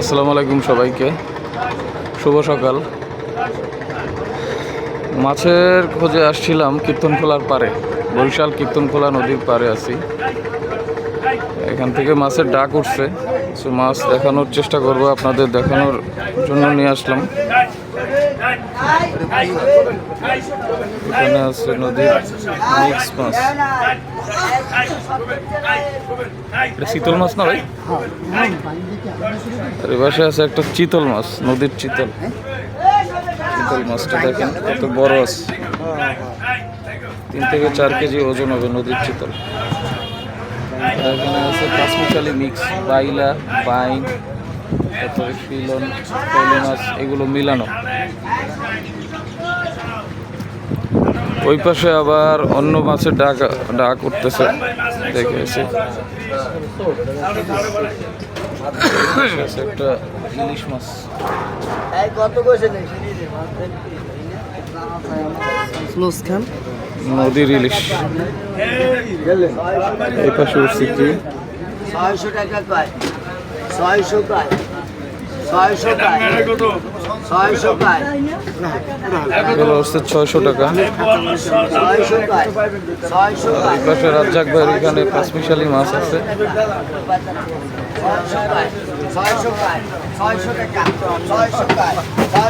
আসসালামু আলাইকুম সবাইকে। শুভ সকাল। মাছের খোঁজে আসছিলাম কীর্তনখোলার পারে বরিশাল কীর্তনখোলা নদীর পারে আছি। এখান থেকে মাছের ডাক উঠছে মাছ দেখানোর চেষ্টা করব, আপনাদের দেখানোর জন্য নিয়ে আসলাম। এখানে আছে নদীর মিক্স মাছ। এটা শীতল মাছ না ভাই? আর এ আছে একটা চিতল মাছ, নদীর চিতল। চিতল মাছটা দেখেন কত বড় আছে। তিন থেকে চার কেজি ওজন হবে নদীর চিতল। এখানে আছে কাশ্মীরকালি মিক্স, বাইলা বাইন তারপরে শিলন মাছ এগুলো মিলানো। ওই পাশে আবার অন্য মাছের ডাক ডাক উঠতেছে দেখে এসে। একটা ইলিশ মাছ। নদীর ইলিশ। এই পাশে উঠছে কি? ছয়শো টাকা কয়? ছয়শো কয় ছয়শো কয় ছয়শো কয় এগুলো হচ্ছে ছয়শো টাকা। এই পাশে রাজ্জাক ভাইয়ের এখানে পাঁচমিশালি মাছ আছে। ছয়শো কয় ছয়শো কয় ছয়শো টাকা।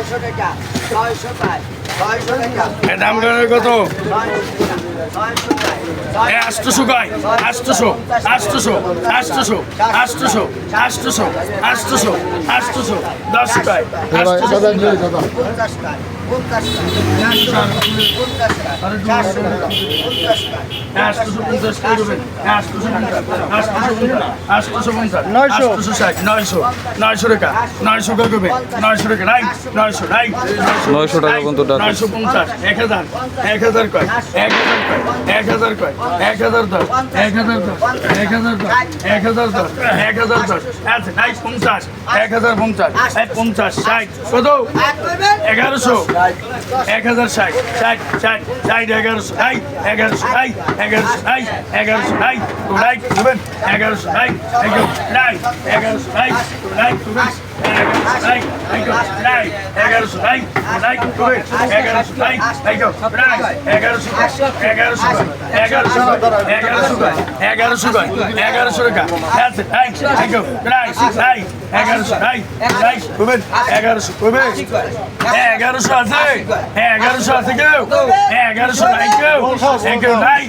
ছয়শো কয় ছয়শো টাকা ছয়শো টাকা। দাম কত? আষ্টশো কয়? আষ্টশো আষ্টশো আষ্টশো আষ্টশো আষ্টশো আষ্টশো আষ্টশো দশ কয় পঞ্চাশ কয় পঞ্চাশ টাকা নয়শো টাকা রাইট নয়শো রাইট নয়শো টাকা পর্যন্ত নয়শো পঞ্চাশ এক হাজার এক হাজার কয় এক হাজার কয় এক হাজার কয় এক হাজার দশ এক হাজার দশ এক হাজার দশ এক হাজার দশ এক হাজার দশ আচ্ছা নাই পঞ্চাশ এক হাজার পঞ্চাশ এক পঞ্চাশ ষাট কত এগারোশো এক হাজার ষাট ষাট ষাট ষাট এগারোশো ষাট এগারোশো ষাট এগারোশো ষাট এগারোশো ষাট টু লাইট দেবেন এগারোশো ষাট লাইট এগারোশো ষাট টু লাইট দেবেন এগারোশো ষাট এগারোশো ষাট এগারোশো এগারোশো এগারোশো এগারোশো এগারোশো এগারোশো টাকা এগারোশো এগারোশো আছে এগারোশো আছে কেউ? এগারোশো নাই কেউ? কেউ নাই?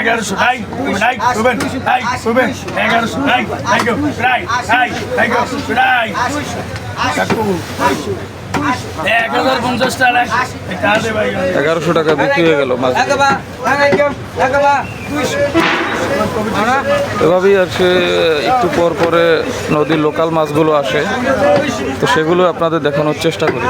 এগারোশো নাই নাই করবেন নাই করবেন এগারোশো নাই নাই কেউ? নাই নাই নাই কেউ? নাই এগারোশো টাকা বিক্রি হয়ে গেল এভাবেই আর সে একটু পর পরে নদীর লোকাল মাছগুলো আসে। তো সেগুলো আপনাদের দেখানোর চেষ্টা করি।